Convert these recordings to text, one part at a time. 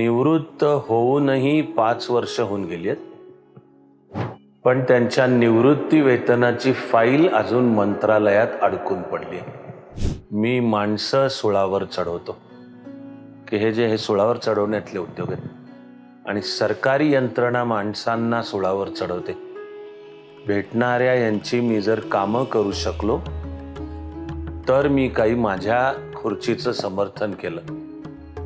निवृत्त होऊनही पाच वर्ष होऊन गेली आहेत पण त्यांच्या निवृत्ती वेतनाची फाईल अजून मंत्रालयात अडकून पडली. मी माणसं सुळावर चढवतो. की हे जे हे सुळावर चढवण्यातले उद्योग आहेत. आणि सरकारी यंत्रणा माणसांना सुळावर चढवते. भेटणाऱ्या यांची मी जर कामं करू शकलो तर मी काही माझ्या खुर्चीचं समर्थन केलं.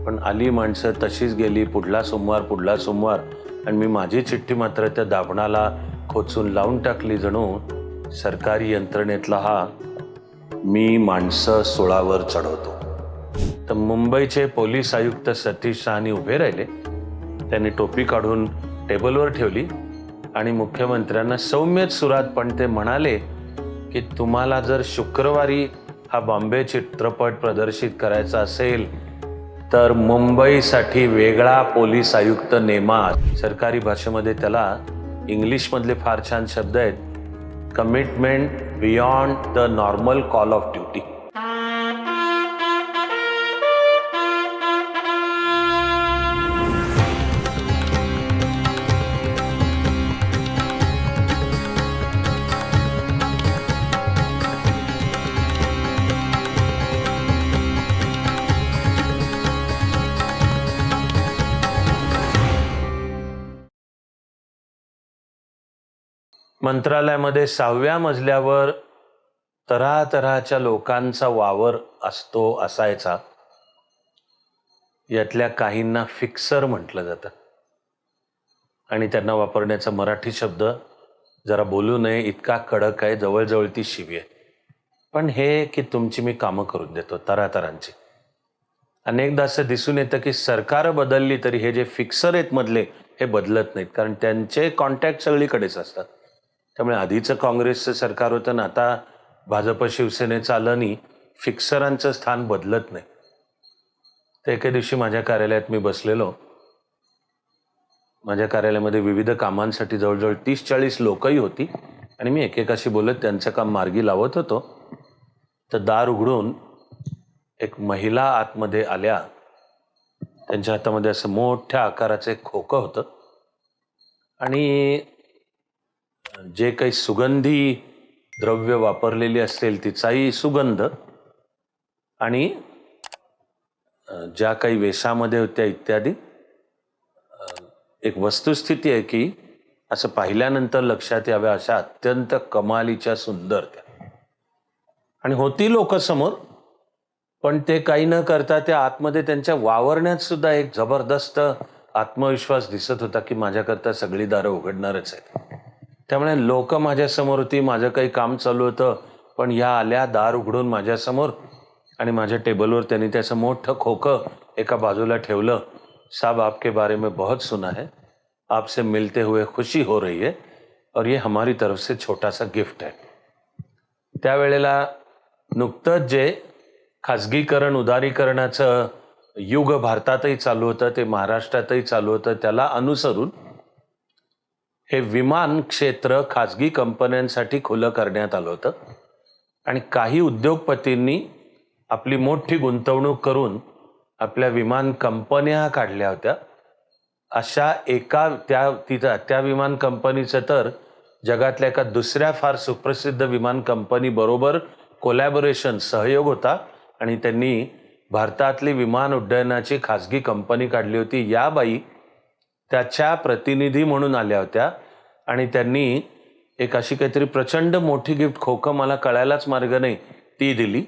पण आली माणसं तशीच गेली पुढला सोमवार पुढला सोमवार. आणि मी माझी चिठ्ठी मात्र त्या दाभणाला खोचून लावून टाकली जणू. सरकारी यंत्रणेतला हा मी माणसं सोळावर चढवतो. तर मुंबईचे पोलीस आयुक्त सतीश शहानी उभे राहिले. त्यांनी टोपी काढून टेबलवर ठेवली. आणि मुख्यमंत्र्यांना सौम्यच सुरात पण ते म्हणाले की तुम्हाला जर शुक्रवारी हा बॉम्बे चित्रपट प्रदर्शित करायचा असेल तर मुंबईसाठी वेगळा पोलीस आयुक्त नेमा. सरकारी भाषेमध्ये त्याला इंग्लिशमधले फार छान शब्द आहेत. Commitment beyond the normal call of duty मंत्रालयामध्ये सहाव्या मजल्यावर तऱ्हातऱ्हाच्या लोकांचा वावर असतो असायचा. यातल्या काहींना फिक्सर म्हटलं जातं. आणि त्यांना वापरण्याचा मराठी शब्द जरा बोलू नये इतका कडक आहे जवळजवळ ती शिवी आहे. पण हे की तुमची मी कामं करून देतो तरातरांची. अनेकदा असं दिसून येतं की सरकार बदलली तरी हे जे फिक्सर आहेत मधले हे बदलत नाहीत. कारण त्यांचे कॉन्टॅक्ट सगळीकडेच असतात. त्यामुळे आधीचं काँग्रेसचं सरकार होतं ना आता भाजप शिवसेनेचं आलं फिक्सरांचं स्थान बदलत नाही. तर एके दिवशी माझ्या कार्यालयात मी बसलेलो. माझ्या कार्यालयामध्ये विविध कामांसाठी जवळजवळ तीस चाळीस लोकही होती आणि मी एकेकाशी बोलत त्यांचं काम मार्गी लावत होतो. तर दार उघडून एक महिला आतमध्ये आल्या. त्यांच्या हातामध्ये असं मोठ्या आकाराचं एक खोकं होतं. आणि जे काही सुगंधी द्रव्य वापरलेली असेल तिचाही सुगंध आणि ज्या काही वेशामध्ये होत्या इत्यादी एक वस्तुस्थिती आहे की असं पाहिल्यानंतर लक्षात याव्या अशा अत्यंत कमालीच्या सुंदर त्या आणि होती लोक समोर पण ते काही न करता त्या आतमध्ये त्यांच्या वावरण्यात सुद्धा एक जबरदस्त आत्मविश्वास दिसत होता की माझ्याकरता सगळी दारं उघडणारच आहेत. त्यामुळे लोक माझ्यासमोर होती माझं काही काम चालू होतं पण या आल्या दार उघडून माझ्यासमोर आणि माझ्या टेबलवर त्यांनी त्याचं मोठं खोकं एका बाजूला ठेवलं. साहब आपके बारे में बहुत सुना है. आपसे मिलते हुए खुशी हो रही है और ये हमारी तरफ से छोटा सा गिफ्ट है. त्यावेळेला नुकतंच जे खाजगीकरण उदारीकरणाचं युग भारतातही चालू होतं ते महाराष्ट्रातही चालू होतं त्याला अनुसरून हे विमान क्षेत्र खाजगी कंपन्यांसाठी खुलं करण्यात आलं होतं. आणि काही उद्योगपतींनी आपली मोठी गुंतवणूक करून आपल्या विमान कंपन्या काढल्या होत्या. अशा एका त्या तिथं त्या विमान कंपनीचं तर जगातल्या एका दुसऱ्या फार सुप्रसिद्ध विमान कंपनीबरोबर कोलॅबोरेशन सहयोग होता. आणि त्यांनी भारतातली विमान उड्डयनाची खाजगी कंपनी काढली होती. या बाई त्याच्या प्रतिनिधी म्हणून आल्या होत्या. आणि त्यांनी एक अशी काहीतरी प्रचंड मोठी गिफ्ट खोकं मला कळायलाच मार्ग नाही ती दिली.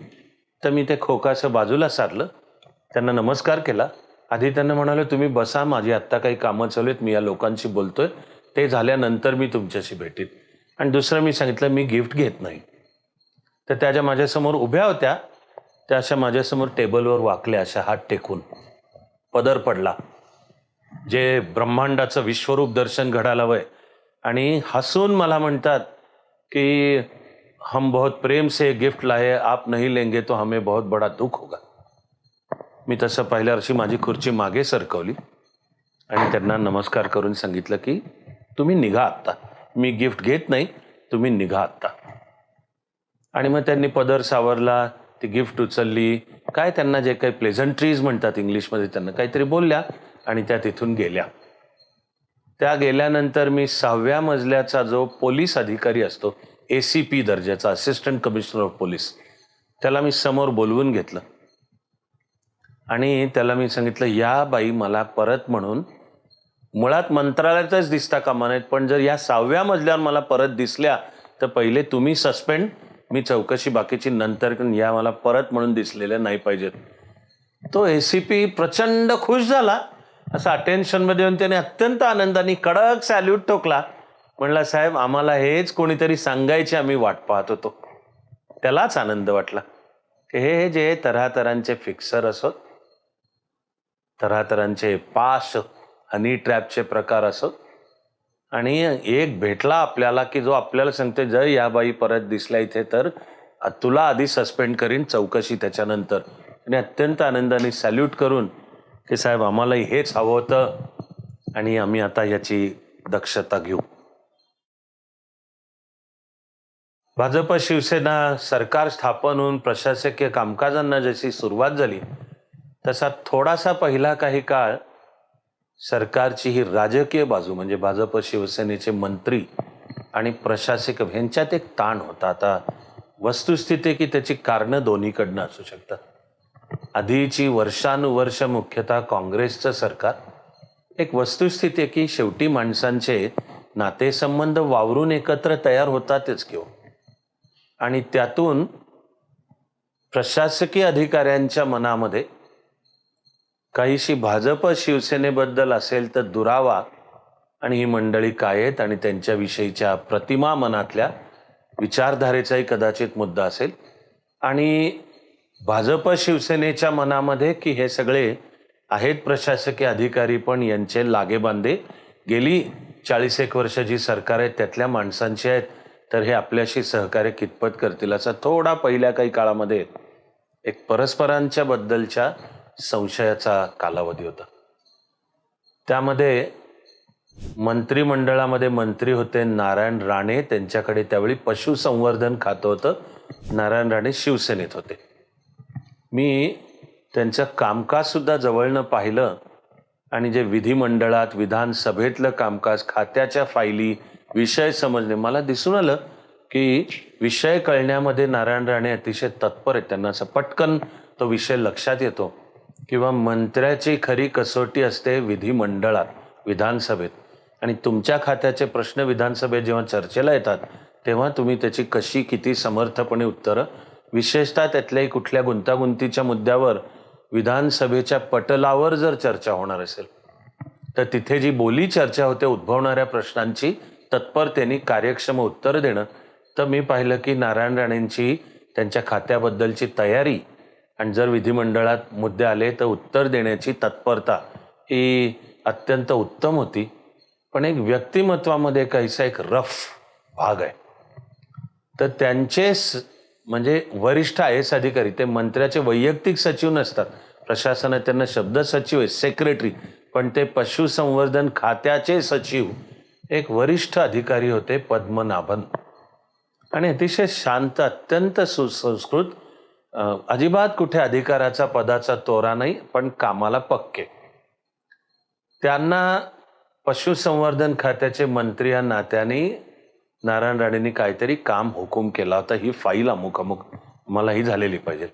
तर मी ते खोकाचं बाजूला सारलं. त्यांना नमस्कार केला. आधी त्यांना म्हणालो तुम्ही बसा माझी आत्ता काही कामं चालू आहेत मी या लोकांशी बोलतोय. ते झाल्यानंतर मी तुमच्याशी भेटीत आणि दुसरं मी सांगितलं मी गिफ्ट घेत नाही. तर त्या ज्या माझ्यासमोर उभ्या होत्या त्या अशा माझ्यासमोर टेबलवर वाकल्या अशा हात टेकून. पदर पडला. जे ब्रह्मांडाचं विश्वरूप दर्शन घडायला वय आणि हसून मला म्हणतात की हम बहुत प्रेम से गिफ्ट लाए आप नहीं लेंगे तो हमें बहुत बड़ा दुःख होगा. मी तसं पहिल्या वर्षी माझी खुर्ची मागे सरकवली आणि त्यांना नमस्कार करून सांगितलं की तुम्ही निघा आत्ता. मी गिफ्ट घेत नाही तुम्ही निघा आत्ता. आणि मग त्यांनी पदर सावरला ती गिफ्ट उचलली. काय त्यांना जे काही प्लेझंट्रीज म्हणतात इंग्लिशमध्ये त्यांना काहीतरी बोलल्या. आणि त्या तिथून गेल्या. त्या गेल्यानंतर मी सहाव्या मजल्याचा जो पोलीस अधिकारी असतो ए सी पी दर्जाचा असिस्टंट कमिशनर ऑफ पोलीस त्याला मी समोर बोलवून घेतलं. आणि त्याला मी सांगितलं या बाई मला परत म्हणून मुळात मंत्रालयातच दिसता कामा नाहीत पण जर या सहाव्या मजल्यावर मला परत दिसल्या तर पहिले तुम्ही सस्पेंड मी चौकशी बाकीची नंतर या मला परत म्हणून दिसलेल्या नाही पाहिजेत. तो ए सी पी प्रचंड खुश झाला. असं अटेन्शनमध्ये येऊन त्याने अत्यंत आनंदाने कडक सॅल्यूट ठोकला. म्हणला साहेब आम्हाला हेच कोणीतरी सांगायचे आम्ही वाट पाहत होतो. त्यालाच आनंद वाटला. हे हे जे तरातरांचे फिक्सर असोत तरातरांचे पास हनी ट्रॅपचे प्रकार असोत आणि एक भेटला आपल्याला की जो आपल्याला सांगते जर या बाई परत दिसल्या इथे तर तुला आधी सस्पेंड करीन चौकशी त्याच्यानंतर. आणि अत्यंत आनंदाने सॅल्यूट करून की साहेब आम्हालाही हेच हवं होतं आणि आम्ही आता याची दक्षता घेऊ. भाजप शिवसेना सरकार स्थापन होऊन प्रशासकीय कामकाजांना जशी सुरुवात झाली तसा थोडासा पहिला काही काळ सरकारची ही राजकीय बाजू म्हणजे भाजप शिवसेनेचे मंत्री आणि प्रशासक ह्यांच्यात एक ताण होता. आता वस्तुस्थिती की त्याची कारणं दोन्हीकडनं असू शकतात. आधीची वर्षानुवर्ष मुख्यतः काँग्रेसचं सरकार. एक वस्तुस्थिती आहे की शेवटी माणसांचे नातेसंबंध वावरून एकत्र तयार होतातच किंवा हो. आणि त्यातून प्रशासकीय अधिकाऱ्यांच्या मनामध्ये काहीशी भाजप शिवसेनेबद्दल असेल तर दुरावा आणि ही मंडळी काय आहेत आणि त्यांच्याविषयीच्या प्रतिमा मनातल्या विचारधारेचाही कदाचित मुद्दा असेल. आणि भाजप शिवसेनेच्या मनामध्ये की हे सगळे आहेत प्रशासकीय अधिकारी पण यांचे लागेबांधे गेली चाळीस एक वर्ष जी सरकार आहेत त्यातल्या माणसांची आहेत तर हे आपल्याशी सहकार्य कितपत करतील असा थोडा पहिल्या काही काळामध्ये एक परस्परांच्या बद्दलच्या संशयाचा कालावधी होता. त्यामध्ये मंत्रिमंडळामध्ये मंत्री होते नारायण राणे त्यांच्याकडे त्यावेळी पशुसंवर्धन खातं होतं. नारायण राणे शिवसेनेत होते. मी त्यांचं कामकाजसुद्धा जवळनं पाहिलं आणि जे विधिमंडळात विधानसभेतलं कामकाज खात्याच्या फायली विषय समजणे मला दिसून आलं की विषय कळण्यामध्ये नारायण राणे अतिशय तत्पर आहेत. त्यांना असं पटकन तो विषय लक्षात येतो. किंवा मंत्र्याची खरी कसोटी असते विधिमंडळात विधानसभेत. आणि तुमच्या खात्याचे प्रश्न विधानसभेत जेव्हा चर्चेला येतात तेव्हा तुम्ही त्याची कशी किती समर्थपणे उत्तरं विशेषतः त्यातल्याही कुठल्या गुंतागुंतीच्या मुद्द्यावर विधानसभेच्या पटलावर जर चर्चा होणार असेल तर तिथे जी बोली चर्चा होते उद्भवणाऱ्या प्रश्नांची तत्परतेने कार्यक्षम उत्तर देणं तर मी पाहिलं की नारायण राणेंची त्यांच्या खात्याबद्दलची तयारी आणि जर विधिमंडळात मुद्दे आले तर उत्तर देण्याची तत्परता ही अत्यंत उत्तम होती. पण एक व्यक्तिमत्वामध्ये काहीसा एक रफ भाग आहे. तर त्यांचे म्हणजे वरिष्ठ आय एस अधिकारी ते मंत्र्याचे वैयक्तिक सचिव नसतात. प्रशासनात त्यांना शब्द सचिव आहे सेक्रेटरी पण ते पशुसंवर्धन खात्याचे सचिव. एक वरिष्ठ अधिकारी होते पद्मनाभन. आणि अतिशय शांत अत्यंत सुसंस्कृत अजिबात कुठे अधिकाराचा पदाचा तोरा नाही पण कामाला पक्के. त्यांना पशुसंवर्धन खात्याचे मंत्री या नात्याने नारायण राणेंनी काहीतरी काम हुकूम केला होता. ही फाईल अमुक अमुक मलाही झालेली पाहिजे.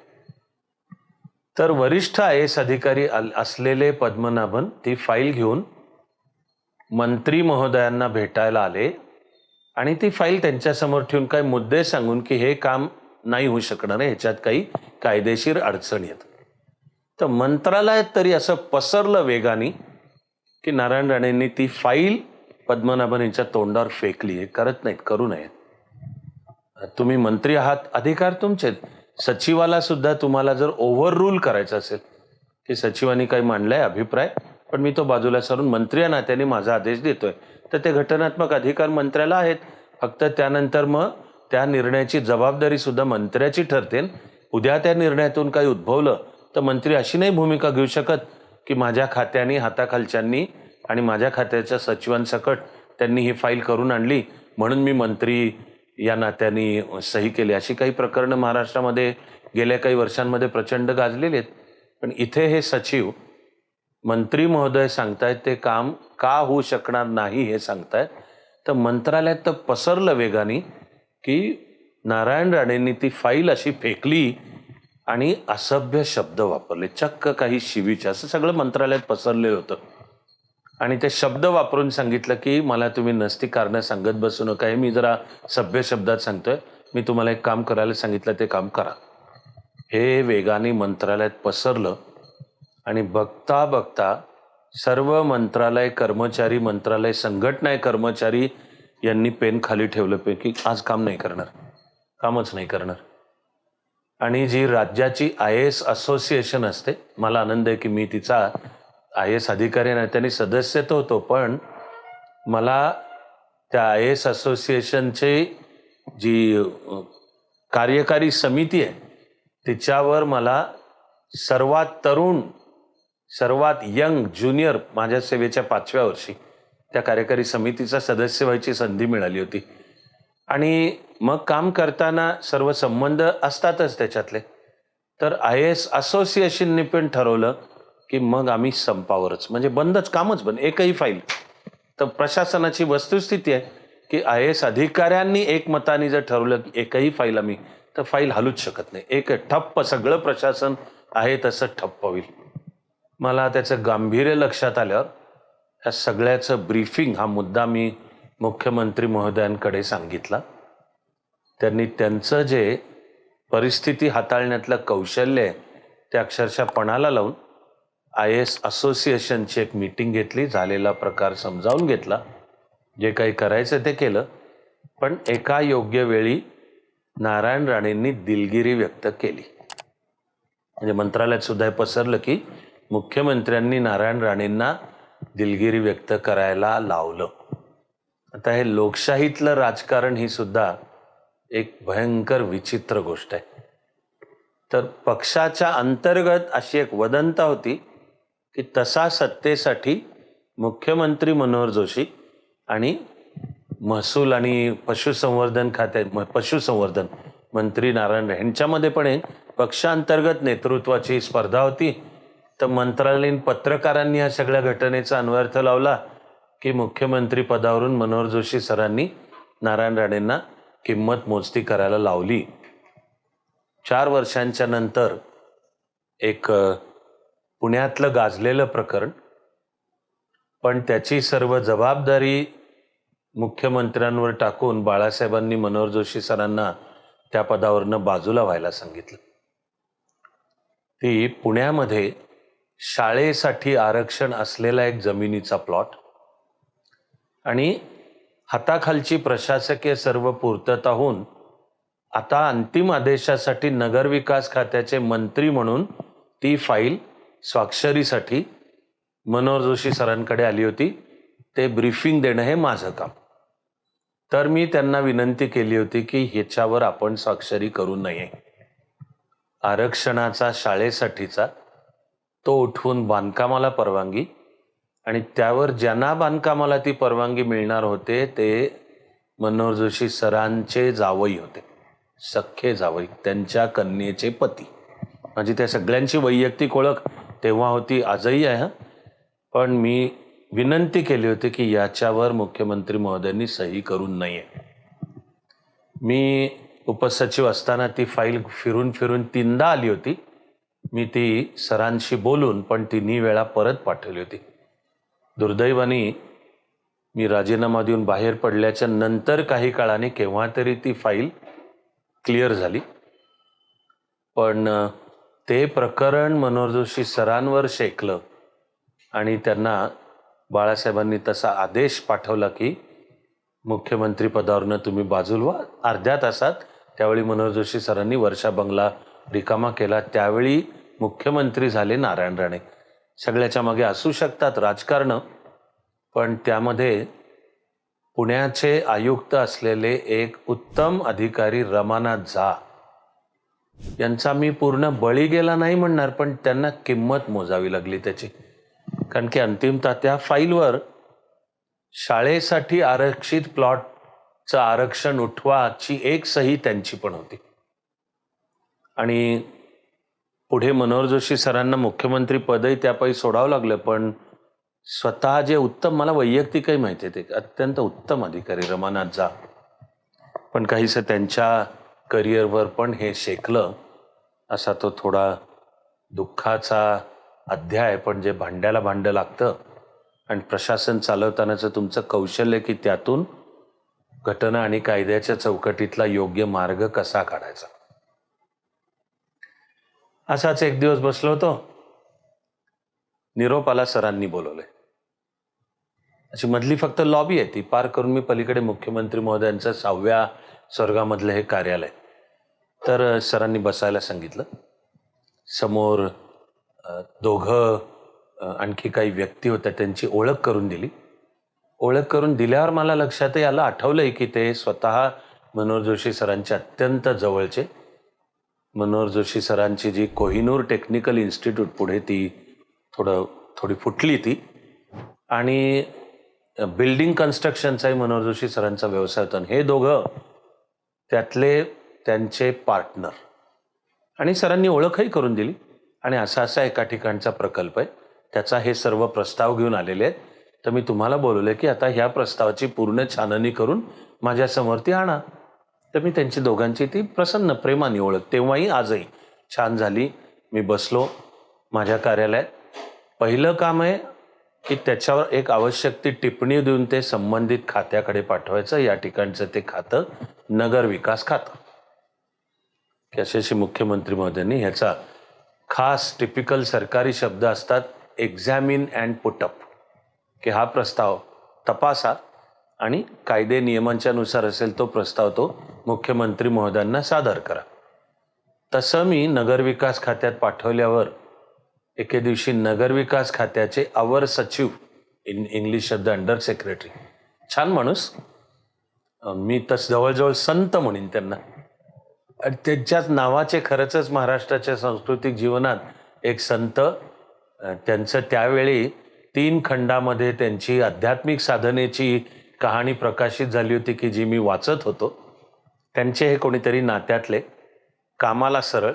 तर वरिष्ठ आय एस अधिकारी असलेले पद्मनाभन ती फाईल घेऊन मंत्री महोदयांना भेटायला आले आणि ती फाईल त्यांच्यासमोर ठेवून काही मुद्दे सांगून की हे काम नाही होऊ शकणार आहे ह्याच्यात काही कायदेशीर अडचणी आहेत. तर मंत्रालयात तरी असं पसरलं वेगाने की नारायण राणेंनी ती फाईल पद्मनाभन यांच्या तोंडावर फेकली आहे करत नाहीत करू नयेत. तुम्ही मंत्री आहात अधिकार तुमचे सचिवाला सुद्धा तुम्हाला जर ओव्हर रूल करायचं असेल की सचिवांनी काही मांडलाय अभिप्राय पण मी तो बाजूला सरून मंत्री या नात्याने माझा आदेश देतोय. तर ते घटनात्मक अधिकार मंत्र्याला आहेत. फक्त त्यानंतर मग त्या निर्णयाची जबाबदारी सुद्धा मंत्र्याची ठरते. उद्या त्या निर्णयातून काही उद्भवलं तर मंत्री अशी नाही भूमिका घेऊ शकत की माझ्या खात्याने हाताखालच्यांनी आणि माझ्या खात्याच्या सचिवांसकट त्यांनी ही फाईल करून आणली. म्हणून मी मंत्री या नात्याने सही केली. अशी काही प्रकरणं महाराष्ट्रामध्ये गेल्या काही वर्षांमध्ये प्रचंड गाजलेली आहेत. पण इथे हे सचिव मंत्री महोदय सांगतायत ते काम का होऊ शकणार नाही हे सांगतायत. तर मंत्रालयात तर पसरलं वेगाने की नारायण राणेंनी ती फाईल अशी फेकली आणि असभ्य शब्द वापरले. चक्क काही शिवीचे असं सगळं मंत्रालयात पसरलेलं होतं. आणि ते शब्द वापरून सांगितलं की मला तुम्ही नसती कारणं सांगत बसू नका. हे मी जरा सभ्य शब्दात सांगतोय. मी तुम्हाला एक काम करायला सांगितलं ते काम करा. हे वेगाने मंत्रालयात पसरलं आणि बघता बघता सर्व मंत्रालय कर्मचारी मंत्रालय संघटना कर्मचारी यांनी पेन खाली ठेवलं पे की आज काम नाही करणार. कामच नाही करणार. आणि जी राज्याची आय एस असोसिएशन असते मला आनंद आहे की मी तिचा आय एस अधिकारी नाही त्यांनी सदस्य तर होतो पण मला त्या आय एस असोसिएशनचे जी कार्यकारी समिती आहे तिच्यावर मला सर्वात तरुण सर्वात यंग ज्युनियर माझ्या सेवेच्या पाचव्या वर्षी त्या कार्यकारी समितीचा सदस्य व्हायची संधी मिळाली होती. आणि मग काम करताना सर्व संबंध असतातच त्याच्यातले. तर आय एस असोसिएशनने पण ठरवलं की मग आम्ही संपावरच. म्हणजे बंदच कामच बंद एकही फाईल तर प्रशासनाची वस्तुस्थिती आहे की आय एस अधिकाऱ्यांनी एकमताने जर ठरवलं की एकही फाईल आम्ही तर फाईल हलूच शकत नाही. एक ठप्प सगळं प्रशासन आहे तसं ठप्प होईल. मला त्याचं गांभीर्य लक्षात आल्यावर या सगळ्याचं ब्रीफिंग हा मुद्दा मी मुख्यमंत्री महोदयांकडे सांगितला. त्यांनी त्यांचं जे परिस्थिती हाताळण्यातलं कौशल्य आहे ते अक्षरशः पणाला लावून आय एस असोसिएशनची एक मीटिंग घेतली झालेला प्रकार समजावून घेतला. जे काही करायचं ते केलं. पण एका योग्य वेळी नारायण राणेंनी दिलगिरी व्यक्त केली. म्हणजे मंत्रालयात सुद्धा हे पसरलं की मुख्यमंत्र्यांनी नारायण राणेंना दिलगिरी व्यक्त करायला लावलं. आता हे लोकशाहीतलं राजकारण ही सुद्धा एक भयंकर विचित्र गोष्ट आहे. तर पक्षाच्या अंतर्गत अशी एक वदंता होती की तसा सत्तेसाठी मुख्यमंत्री मनोहर जोशी आणि महसूल आणि पशुसंवर्धन खाते म- पशुसंवर्धन मंत्री नारायण राणे यांच्यामध्ये पण एक पक्षांतर्गत नेतृत्वाची स्पर्धा होती. तर मंत्रालयीन पत्रकारांनी या सगळ्या घटनेचा अन्वयार्थ लावला की मुख्यमंत्री पदावरून मनोहर जोशी सरांनी नारायण राणेंना किंमत मोजती करायला लावली. चार वर्षांच्या नंतर एक पुण्यातलं गाजलेलं प्रकरण पण त्याची सर्व जबाबदारी मुख्यमंत्र्यांवर टाकून बाळासाहेबांनी मनोहर जोशी सरांना त्या पदावरनं बाजूला व्हायला सांगितलं. ती पुण्यामध्ये शाळेसाठी आरक्षण असलेला एक जमिनीचा प्लॉट आणि हाताखालची प्रशासकीय सर्व पूर्तता होऊन आता अंतिम आदेशासाठी नगरविकास खात्याचे मंत्री म्हणून ती फाईल स्वाक्षरीसाठी मनोहर जोशी सरांकडे आली होती. ते ब्रीफिंग देणं हे माझं काम. तर मी त्यांना विनंती केली होती की ह्याच्यावर आपण स्वाक्षरी करू नये. आरक्षणाचा शाळेसाठीचा तो उठवून बांधकामाला परवानगी आणि त्यावर ज्यांना बांधकामाला ती परवानगी मिळणार होते ते मनोहर जोशी सरांचे जावई होते. सख्खे जावई त्यांच्या कन्येचे पती. माझी त्या सगळ्यांची वैयक्तिक ओळख तेव्हा होती आजही आहे पण मी विनंती केली होती की याच्यावर मुख्यमंत्री महोदयांनी सही करून नये मी उपसचिव असताना ती फाईल फिरून फिरून तीनदा आली होती. मी ती सरांशी बोलून पण तिन्ही वेळा परत पाठवली होती. दुर्दैवाने मी राजीनामा देऊन बाहेर पडल्याच्या नंतर काही काळाने केव्हा तरी ती फाईल क्लिअर झाली. पण ते प्रकरण मनोहर जोशी सरांवर शेकलं आणि त्यांना बाळासाहेबांनी तसा आदेश पाठवला की मुख्यमंत्री पदावरनं तुम्ही बाजूला व्हा. अर्ध्या तासात त्यावेळी मनोहर जोशी सरांनी वर्षा बंगला रिकामा केला. त्यावेळी मुख्यमंत्री झाले नारायण राणे. सगळ्याच्या मागे असू शकतात राजकारण पण त्यामध्ये पुण्याचे आयुक्त असलेले एक उत्तम अधिकारी रमानाथ झा यांचा मी पूर्ण बळी गेला नाही म्हणणार पण त्यांना किंमत मोजावी लागली त्याची. कारण की अंतिमतः त्या फाईलवर शाळेसाठी आरक्षित प्लॉटचं आरक्षण उठवाची एक सही त्यांची पण होती. आणि पुढे मनोहर जोशी सरांना मुख्यमंत्री पदही त्यापायी सोडावं लागलं पण स्वतः जे उत्तम मला वैयक्तिकही माहिती आहे ते अत्यंत उत्तम अधिकारी रमानाथ झा. पण काहीसं त्यांच्या करिअरवर पण हे शेकलं असा तो थोडा दुःखाचा अध्याय पण जे भांड्याला भांडं लागतं. आणि प्रशासन चालवतानाचं तुमचं कौशल्य की त्यातून घटना आणि कायद्याच्या चौकटीतला योग्य मार्ग कसा काढायचा? असाच एक दिवस बसलो होतो. निरोपाला सरांनी बोलवले अशी मधली फक्त लॉबी आहे ती पार करून मी पलीकडे मुख्यमंत्री महोदयांचं सहाव्या स्वर्गामधलं हे कार्यालय. तर सरांनी बसायला सांगितलं. समोर दोघं आणखी काही व्यक्ती होत्या त्यांची ओळख करून दिली. ओळख करून दिल्यावर मला लक्षातही आलं आठवलंय की ते स्वतः मनोहर जोशी सरांचे अत्यंत जवळचे. मनोहर जोशी सरांची जी कोहिनूर टेक्निकल इन्स्टिट्यूट पुढे ती थोडं थोडी फुटली ती. आणि बिल्डिंग कन्स्ट्रक्शनचाही मनोहर जोशी सरांचा व्यवसाय होता. आणि हे दोघं त्यातले त्यांचे पार्टनर आणि सरांनी ओळखही करून दिली. आणि असा असा एका ठिकाणचा प्रकल्प आहे. त्याचा हे सर्व प्रस्ताव घेऊन आलेले आहेत. तर मी तुम्हाला बोलवलं की आता ह्या प्रस्तावाची पूर्ण छाननी करून माझ्यासमोर ती आणा. तर मी त्यांची दोघांची ती प्रसन्न प्रेमाने ओळख. तेव्हाही आजही छान झाली. मी बसलो माझ्या कार्यालयात. पहिलं काम आहे की त्याच्यावर एक आवश्यक ती टिप्पणी देऊन ते संबंधित खात्याकडे पाठवायचं. या ठिकाणचं ते खातं नगर विकास खातं. की असे मुख्यमंत्री महोदयांनी ह्याचा खास टिपिकल सरकारी शब्द असतात एक्झॅमिन अँड पुटअप की हा प्रस्ताव तपासा आणि कायदे नियमांच्या नुसार असेल तो प्रस्ताव तो मुख्यमंत्री महोदयांना सादर करा. तसं मी नगरविकास खात्यात पाठवल्यावर एके दिवशी नगरविकास खात्याचे अवर सचिव इन इंग्लिश शब्द अंडर सेक्रेटरी छान माणूस मी तस जवळजवळ संत म्हणेन त्यांना. त्यांच्याच नावाचे खरंच महाराष्ट्राच्या सांस्कृतिक जीवनात एक संत त्यांचं त्यावेळी तीन खंडामध्ये त्यांची आध्यात्मिक साधनेची कहाणी प्रकाशित झाली होती की जी मी वाचत होतो. त्यांचे हे कोणीतरी नात्यातले कामाला सरळ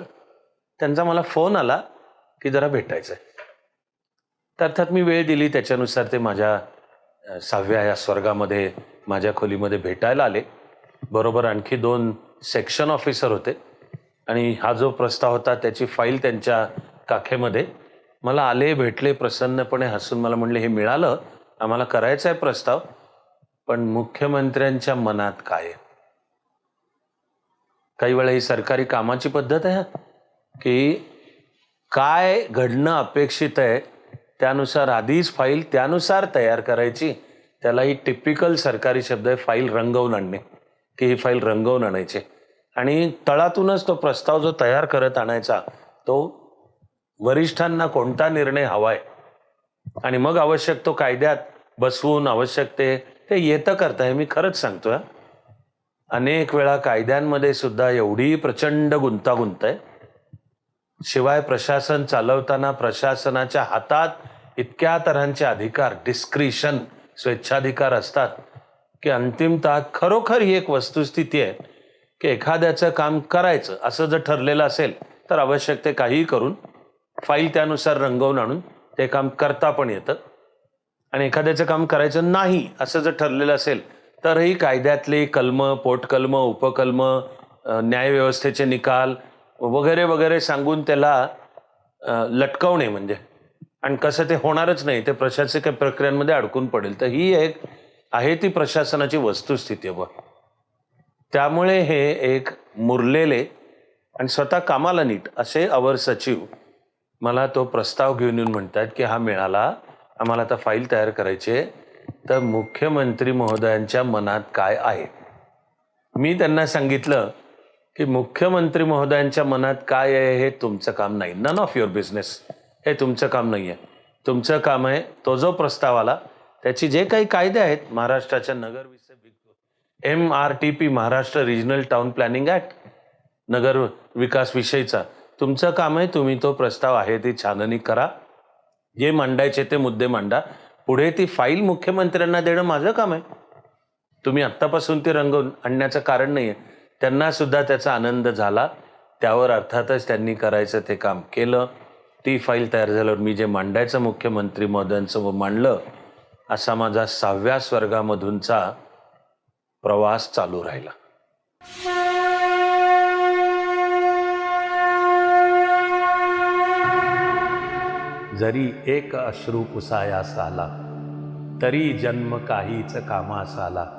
त्यांचा मला फोन आला की जरा भेटायचं आहे तर अर्थात मी वेळ दिली त्याच्यानुसार ते माझ्या सहाव्या या स्वर्गामध्ये माझ्या खोलीमध्ये भेटायला आले. बरोबर आणखी दोन सेक्शन ऑफिसर होते. आणि हा जो प्रस्ताव होता त्याची फाईल त्यांच्या काखेमध्ये. मला आले भेटले प्रसन्नपणे हसून मला म्हणले हे मिळालं आम्हाला करायचा आहे प्रस्ताव पण मुख्यमंत्र्यांच्या मनात काय काही वेळा ही सरकारी कामाची पद्धत आहे की काय घडणं अपेक्षित आहे त्यानुसार आधीच फाईल त्यानुसार तयार करायची. त्याला ही टिपिकल सरकारी शब्द आहे फाईल रंगवून आणणे. की ही फाईल रंगवून आणायची. आणि तळातूनच तो प्रस्ताव जो तयार करत आणायचा तो वरिष्ठांना कोणता निर्णय हवाय? आणि मग आवश्यक तो कायद्यात बसवून आवश्यक ते ते येतं करताय मी खरंच सांगतोय. अनेक वेळा कायद्यांमध्ये सुद्धा एवढी प्रचंड गुंतागुंत आहे. शिवाय प्रशासन चालवताना प्रशासनाच्या हातात इतक्या तऱ्हांचे अधिकार डिस्क्रिशन स्वेच्छाधिकार असतात. की अंतिमतः खरोखर ही एक वस्तुस्थिती आहे की एखाद्याचं काम करायचं असं जर ठरलेलं असेल तर आवश्यक ते काहीही करून फाईल त्यानुसार रंगवून आणून ते काम करता पण येतं. आणि एखाद्याचं काम करायचं नाही असं जर ठरलेलं असेल तरही कायद्यातले कलम पोटकलम उपकलम न्यायव्यवस्थेचे निकाल वगैरे वगैरे सांगून त्याला लटकवणे म्हणजे. आणि कसं ते होणारच नाही ते प्रशासकीय प्रक्रियांमध्ये अडकून पडेल. तर ही एक आहे ती प्रशासनाची वस्तुस्थिती बघ. त्यामुळे हे एक मुरलेले आणि स्वतः कामाला नीट असे अवर सचिव मला तो प्रस्ताव घेऊन येऊन म्हणतात की हा मिळाला आम्हाला आता फाईल तयार करायची तर मुख्यमंत्री महोदयांच्या मनात काय आहे? मी त्यांना सांगितलं की मुख्यमंत्री महोदयांच्या मनात काय आहे हे तुमचं काम नाही. नन ऑफ युअर बिझनेस हे तुमचं काम नाही आहे तुमचं काम आहे तो जो प्रस्ताव आला त्याची जे काही कायदे आहेत महाराष्ट्राच्या नगर M R T P Maharashtra regional town planning act नगर विकास विषयीचा. तुमचं काम आहे तुम्ही तो प्रस्ताव आहे ती छाननी करा. जे मांडायचे ते मुद्दे मांडा. पुढे ती फाईल मुख्यमंत्र्यांना देणं माझं काम आहे. तुम्ही आत्तापासून ती रंगवून आणण्याचं कारण नाही आहे त्यांना सुद्धा त्याचा आनंद झाला. त्यावर अर्थातच त्यांनी करायचं ते काम केलं. ती फाईल तयार झाल्यावर मी जे मांडायचं मुख्यमंत्री महोदयांसमोर मांडलं असा माझा सहाव्या स्वर्गामधूनचा प्रवास चालू राहिला. जरी एक अश्रू पुसायास आला तरी जन्म काहीच कामास आला